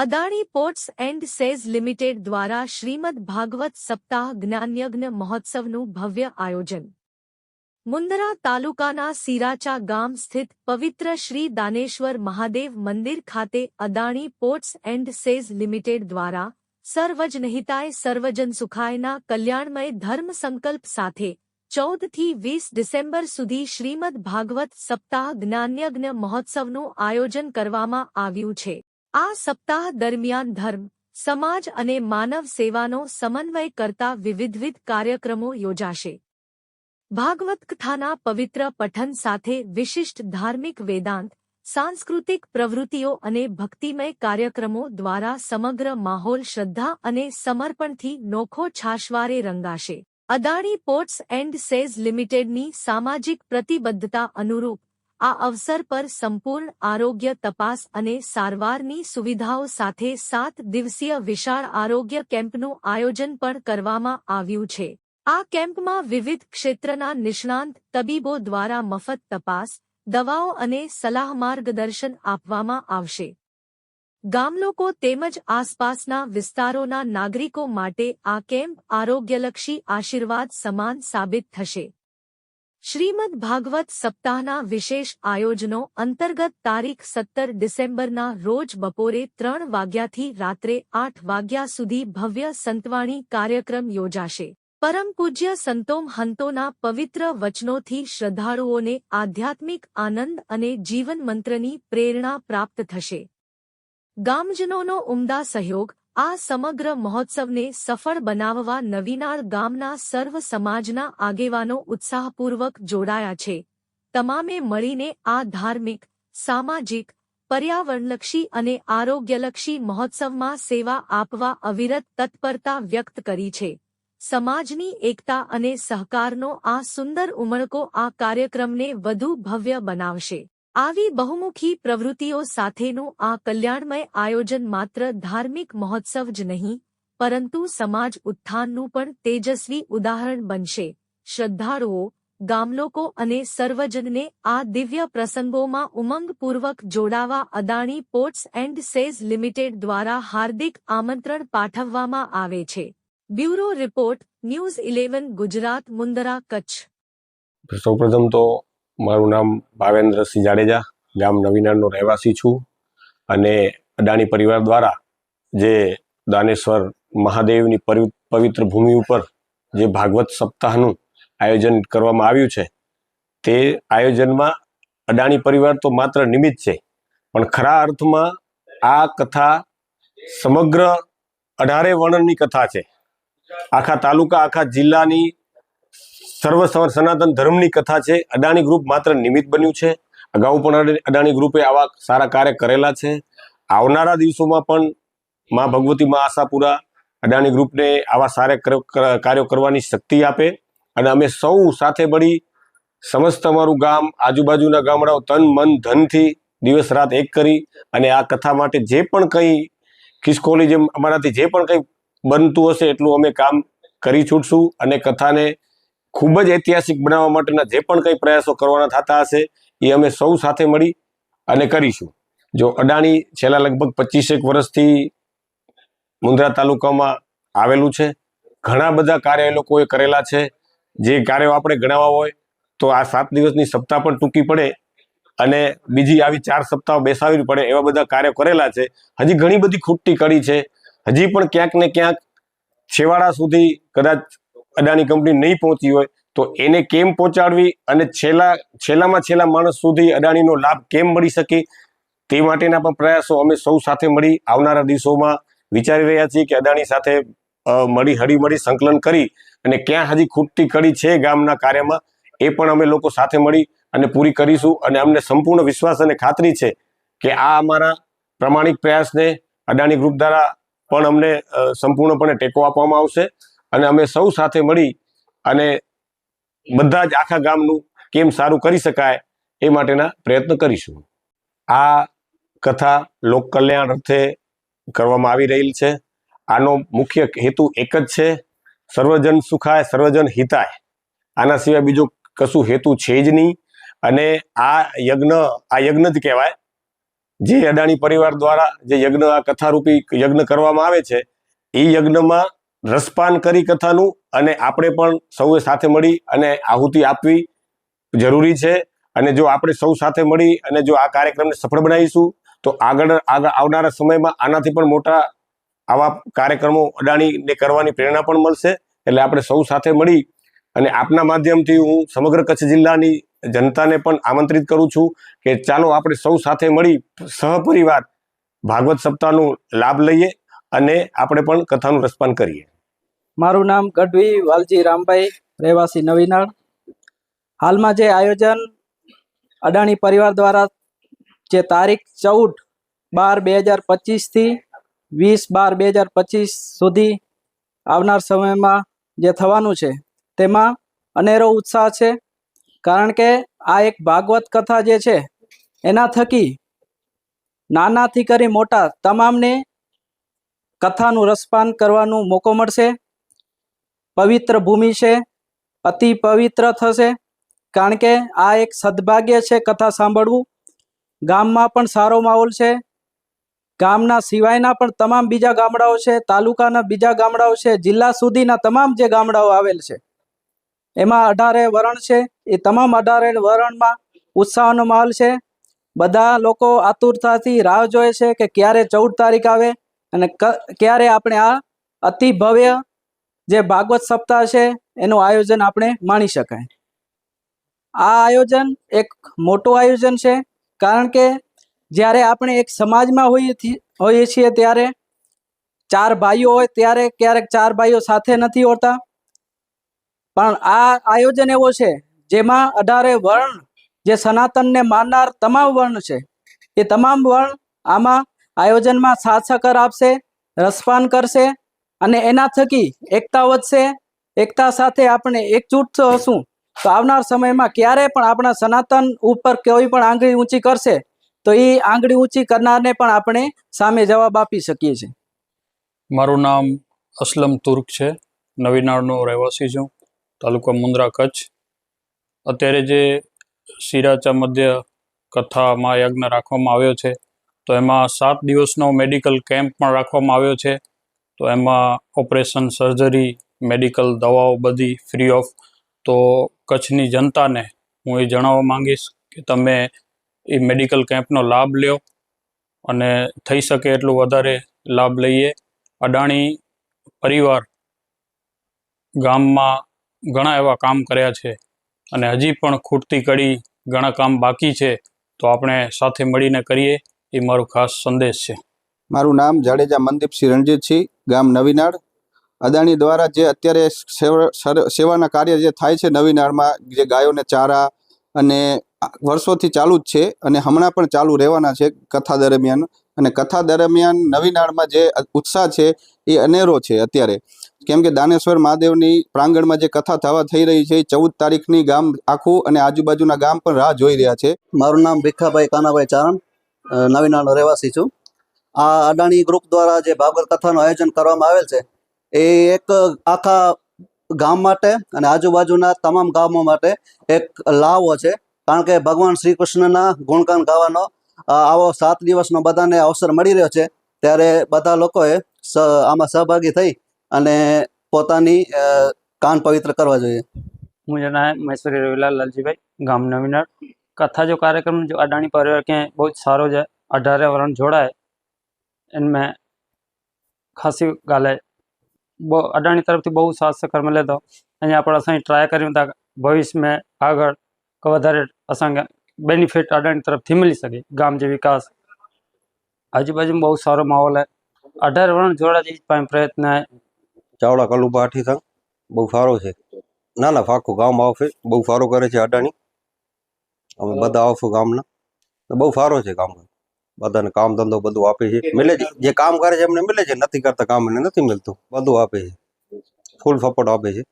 Adani ports and SEZ limited દ્વારા શ્રીમદ ભાગવત સપ્તાહ જ્ઞાનયજ્ઞ મહોત્સવનું ભવ્ય આયોજન. મુંદરા તાલુકાના સિરાચા ગામ સ્થિત પવિત્ર શ્રી દાનેશ્વર મહાદેવ મંદિર ખાતે Adani ports and SEZ limited દ્વારા સર્વજનહિતાય સર્વજન સુખાયના કલ્યાણમય ધર્મ સંકલ્પ સાથે ચૌદથી વીસ ડિસેમ્બર સુધી શ્રીમદ ભાગવત સપ્તાહ જ્ઞાનયજ્ઞ મહોત્સવનું આયોજન કરવામાં આવ્યું છે. આ સપ્તાહ દરમિયાન ધર્મ, સમાજ અને માનવ સેવાનો સમન્વય કરતા વિવિધવિધ કાર્યક્રમો યોજાશે. ભાગવત કથાના પવિત્ર પઠન સાથે વિશિષ્ટ ધાર્મિક વેદાંત, સાંસ્કૃતિક પ્રવૃત્તિઓ અને ભક્તિમય કાર્યક્રમો દ્વારા સમગ્ર માહોલ શ્રદ્ધા અને સમર્પણથી નોખો છાશવારે રંગાશે. અદાણી પોર્ટ્સ એન્ડ સેઝ લિમિટેડની સામાજિક પ્રતિબદ્ધતા અનુરૂપ આ અવસર પર સંપૂર્ણ આરોગ્ય તપાસ અને સારવારની સુવિધાઓ સાથે સાત દિવસીય વિશાળ આરોગ્ય કેમ્પનું આયોજન પણ કરવામાં આવ્યું છે. આ કેમ્પમાં વિવિધ ક્ષેત્રના નિષ્ણાંત તબીબો દ્વારા મફત તપાસ, દવાઓ અને સલાહ માર્ગદર્શન આપવામાં આવશે. ગામલોકો તેમજ આસપાસના વિસ્તારોના નાગરિકો માટે આ કેમ્પ આરોગ્યલક્ષી આશીર્વાદ સમાન સાબિત થશે. શ્રીમદ ભાગવત સપ્તાહના વિશેષ આયોજનો અંતર્ગત તારીખ સત્તર ડિસેમ્બરના રોજ બપોરે ત્રણ વાગ્યાથી રાત્રે આઠ વાગ્યા સુધી ભવ્ય સંતવાણી કાર્યક્રમ યોજાશે. પરમ પૂજ્ય સંતોમ હંતોના પવિત્ર વચનોથી શ્રદ્ધાળુઓને આધ્યાત્મિક આનંદ અને જીવન મંત્રની પ્રેરણા પ્રાપ્ત થશે. ગામજનોનો ઉમદા સહયોગ આ સમગ્ર મહોત્સવને સફળ બનાવવા નવીનાર ગામના સર્વ સમાજના આગેવાનો ઉત્સાહપૂર્વક જોડાયા છે. તમામે મળીને આ ધાર્મિક, સામાજિક, પર્યાવરણલક્ષી અને આરોગ્યલક્ષી મહોત્સવમાં સેવા આપવા અવિરત તત્પરતા વ્યક્ત કરી છે. સમાજની એકતા અને સહકારનો આ સુંદર ઉમળકો આ કાર્યક્રમને વધુ ભવ્ય બનાવશે. આવી બહુમુખી પ્રવૃત્તિઓ સાથેનું આ કલ્યાણમય આયોજન માત્ર ધાર્મિક મહોત્સવ જ નહીં, પરંતુ સમાજ ઉત્થાનનું પણ તેજસ્વી ઉદાહરણ બનશે. શ્રદ્ધાળુઓ, ગામલોકો અને સર્વજનને આ દિવ્ય પ્રસંગોમાં ઉમંગપૂર્વક જોડાવા Adani ports and SEZ limited દ્વારા હાર્દિક આમંત્રણ પાઠવવામાં આવે છે. Bureau report, News Eleven, Gujarat, Mundra, Kutch. સૌપ્રથમ તો મારું નામ ભાવેન્દ્રસિંહ જાડેજા, ગામ નવીનારનો રહેવાસી છું અને અદાણી પરિવાર દ્વારા જે દાનેશ્વર મહાદેવની પવિત્ર ભૂમિ ઉપર જે ભાગવત સપ્તાહનું આયોજન કરવામાં આવ્યું છે, તે આયોજનમાં અદાણી પરિવાર તો માત્ર નિમિત્ત છે, પણ ખરા અર્થમાં આ કથા સમગ્ર અઢારે વર્ણનની કથા છે. આખા તાલુકા, આખા જિલ્લાની સર્વ સનાતન ધર્મની કથા છે. અદાણી ગ્રુપ માત્ર નિમિત્ત બન્યું છે. અગાઉ પણ અદાણી ગ્રુપે આવા સારા કાર્ય કરેલા છે. આવનારા દિવસોમાં પણ મા ભગવતી મા આશાપુરા અદાણી ગ્રુપને આવા સારા કાર્યો કરવાની શક્તિ આપે અને અમે સૌ સાથે મળી સમસ્ત અમારું ગામ, આજુબાજુના ગામડાઓ તન, મન, ધનથી દિવસ રાત એક કરી અને આ કથા માટે જે પણ કંઈ ખિસકોલી જેમ અમારાથી જે પણ કંઈ બનતું હશે એટલું અમે કામ કરી છૂટશું અને કથાને ખૂબ જ ઐતિહાસિક બનાવવા માટેના જે પણ કંઈ પ્રયાસો કરવાના થતા હશે, એ અમે સૌ સાથે મળી અને કરીશું. જો અડાણી છેલ્લા લગભગ પચીસેક વર્ષથી મુન્દ્રા તાલુકામાં આવેલું છે, ઘણા બધા કાર્ય એ લોકોએ કરેલા છે. જે કાર્યો આપણે ગણાવવા હોય, તો આ સાત દિવસની સપ્તાહ પણ ટૂંકી પડે અને બીજી આવી ચાર સપ્તાહ બેસાવી પડે એવા બધા કાર્યો કરેલા છે. હજી ઘણી બધી ખૂટતી કડી છે. હજી પણ ક્યાંક ને ક્યાંક છેવાડા સુધી કદાચ અદાણી કંપની નહીં પહોંચી હોય તો એને કેમ પહોંચાડવી અને છેલ્લા, છેલ્લામાં છેલ્લા માણસ સુધી અદાણીનો લાભ કેમ મળી શકે તે માટેના પણ પ્રયાસો અમે સૌ સાથે મળી આવનારા દિવસોમાં વિચારી રહ્યા છીએ કે અદાણી સાથે મળી હળીમળી સંકલન કરી અને ક્યાં હજી ખૂટતી કડી છે ગામના કાર્યમાં એ પણ અમે લોકો સાથે મળી અને પૂરી કરીશું અને અમને સંપૂર્ણ વિશ્વાસ અને ખાતરી છે કે આ અમારા પ્રમાણિક પ્રયાસને અદાણી ગ્રુપ દ્વારા પણ અમને સંપૂર્ણપણે ટેકો આપવામાં આવશે. અને અમે સૌ સાથે મળી અને બધા જ આખા ગામનું કેમ સારું કરી શકાય એ માટેના પ્રયત્ન કરીશું. આ કથા લોક કલ્યાણ અર્થે કરવામાં આવી રહેલ છે. આનો મુખ્ય હેતુ એક જ છે. સર્વજન સુખાય, સર્વજન હિતાય. આના સિવાય બીજો કશું હેતુ છે જ નહીં. અને આ યજ્ઞ આ યજ્ઞ જ કહેવાય. જે અદાણી પરિવાર દ્વારા જે યજ્ઞ, આ કથારૂપી યજ્ઞ કરવામાં આવે છે, એ યજ્ઞમાં રસપાન કરી કથાનું અને આપણે પણ સૌએ સાથે મળી અને આહુતિ આપવી જરૂરી છે. અને જો આપણે સૌ સાથે મળી અને જો આ કાર્યક્રમને સફળ બનાવીશું, તો આગળ આગળ આવનારા સમયમાં આનાથી પણ મોટા આવા કાર્યક્રમો અડાણીને કરવાની પ્રેરણા પણ મળશે. એટલે આપણે સૌ સાથે મળી અને આપના માધ્યમથી હું સમગ્ર કચ્છ જિલ્લાની જનતાને પણ આમંત્રિત કરું છું કે ચાલો આપણે સૌ સાથે મળી સહપરિવાર ભાગવત સપ્તાહનો લાભ લઈએ અને આપણે પણ કથાનું રસપાન કરીએ. મારું નામ ગઢવી વાલજી રામભાઈ, રહેવાસી નવીનાળ. હાલમાં જે આયોજન અદાણી પરિવાર દ્વારા જે તારીખ ચૌદ બાર બે હજાર પચીસથી વીસ બાર બે હજાર પચીસ સુધી આવનાર સમયમાં જે થવાનું છે, તેમાં અનેરો ઉત્સાહ છે. કારણ કે આ એક ભાગવત કથા જે છે, એના થકી નાનાથી કરી મોટા તમામને કથાનું રસપાન કરવાનો મોકો મળશે. પવિત્ર ભૂમિ છે, અતિ પવિત્ર થશે, કારણ કે આ એક સદભાગ્ય છે કથા સાંભળવું. ગામમાં પણ સારો માહોલ છે. ગામના સિવાયના પણ તમામ બીજા ગામડાઓ છે, તાલુકાના બીજા ગામડાઓ છે, જિલ્લા સુધીના તમામ જે ગામડાઓ આવેલ છે. એમાં અઢારે વરણ છે, એ તમામ અઢારે વરણમાં ઉત્સાહનો માહોલ છે. બધા લોકો આતુરતાથી રાહ જોએ છે કે ક્યારે ચૌદ તારીખ આવે અને ક્યારે આપણે આ અતિ ભવ્ય જે ભાગવત સપ્તાહ છે, એનું આયોજન આપણે માણી શકાય. આ આયોજન એક મોટું આયોજન છે, કારણ કે જ્યારે આપણે એક સમાજમાં હોઈએ હોઈએ છીએ ત્યારે ચાર ભાઈઓ હોય, ત્યારે ક્યારેક ચાર ભાઈઓ સાથે નથી હોતા. પણ આ આયોજન એવો છે, જેમાં અઢારે વર્ણ, જે સનાતનને માનનાર તમામ વર્ણ છે, એ તમામ વર્ણ આમાં આયોજનમાં સાથ સહકાર આપશે, રસપાન કરશે અને એના થકી એકતા વધશે. એકતા સાથે આપણે એકજૂટ હશું. તો આવનાર સમયમાં ક્યારે પણ આપણા સનાતન ઉપર કોઈ પણ આંગળી ઊંચી કરશે, તો એ આંગળી ઊંચી કરનારને પણ આપણે સામે જવાબ આપી શકીએ છીએ. મારું નામ અસલમ તુર્ક છે. નવીનાળનો રહેવાસી છું. તાલુકા મુન્દ્રા કચ્છ. અત્યારે જે સિરાચા મધ્ય કથા મહાયજ્ઞ રાખવામાં આવ્યો છે, તો એમાં સાત દિવસનો મેડિકલ કેમ્પ પણ રાખવામાં આવ્યો છે. તો એમાં ઓપરેશન, સર્જરી, મેડિકલ દવાઓ બધી ફ્રી ઓફ તો કચ્છની જનતાને હું એ જણાવવા માંગીશ કે તમે એ મેડિકલ કેમ્પનો લાભ લ્યો અને થઈ શકે એટલું વધારે લાભ લઈએ. અડાણી પરિવાર ગામમાં ઘણા એવા કામ કર્યા છે અને હજી પણ ખૂટતી કડી ઘણા કામ બાકી છે તો આપણે સાથે મળીને કરીએ. એ મારો ખાસ સંદેશ છે. મારું નામ જાડેજા મનદીપસિંહ રણજીતસિંહ. ગામ નવીનાળ. અદાણી દ્વારા જે અત્યારે સેવાના કાર્ય જે થાય છે નવીનાળમાં, જે ગાયોને ચારા અને વર્ષોથી ચાલુ જ છે અને હમણાં પણ ચાલુ રહેવાના છે કથા દરમિયાન. અને કથા દરમિયાન નવીનાળમાં જે ઉત્સાહ છે એ અનેરો છે અત્યારે. કેમ કે દાનેશ્વર મહાદેવની પ્રાંગણમાં જે કથા થવા થઈ રહી છે ચૌદ તારીખની ગામ આખું અને આજુબાજુના ગામ પણ રાહ જોઈ રહ્યા છે. મારું નામ ભીખાભાઈ કાનાભાઈ ચારણ નવીનાળનો રહેવાસી છું. આ અદાણી ગ્રુપ દ્વારા જે ભાગવત કથાનું આયોજન કરવામાં આવેલ છે, એ એક આખા ગામ માટે અને આજુબાજુના તમામ ગામો માટે એક લાવો છે. કારણ કે ભગવાન શ્રી કૃષ્ણના ગુણગાન ગાવાનો આવો સાત દિવસનો બધાને અવસર મળી રહ્યો છે, ત્યારે બધા લોકોએ આમાં સહભાગી થઈ અને પોતાની કાન પવિત્ર કરવા જોઈએ. હું નામ મૈસુરી રવિલાલ લાલજીભાઈ, ગામ નવીનર. કથા જો કાર્યક્રમ જો અદાણી પરિવાર ક્યાંય બહુ જ સારો છે, અઢારે વરણ જોડાય इनमें खासी गाल अडानी तरफ़ थी बहुत साथ सखर मिले तो अं अस ट्राई करूँ भविष्य में आगर वारे अस बेनिफिट अडानी तरफ़ थी मिली सके गाम के विकास आजू बाजू में बहुत सारा माहौल है अडर वन जोड़ा जी प्रयत्न है चावड़ा कलू पाठी था बहुत सारो है ना ना फाको गाँव में बहुत सारो करे अडानी बदा ऑफ़ गाम ना बहुत सारो है गाम બધાને કામ ધંધો બધું આપે છે. મિલે છે જે કામ કરે છે એમને મિલે છે નથી કરતા કામ એને નથી મળતું. બધું આપે છે. ફૂલ સપોર્ટ આપે છે.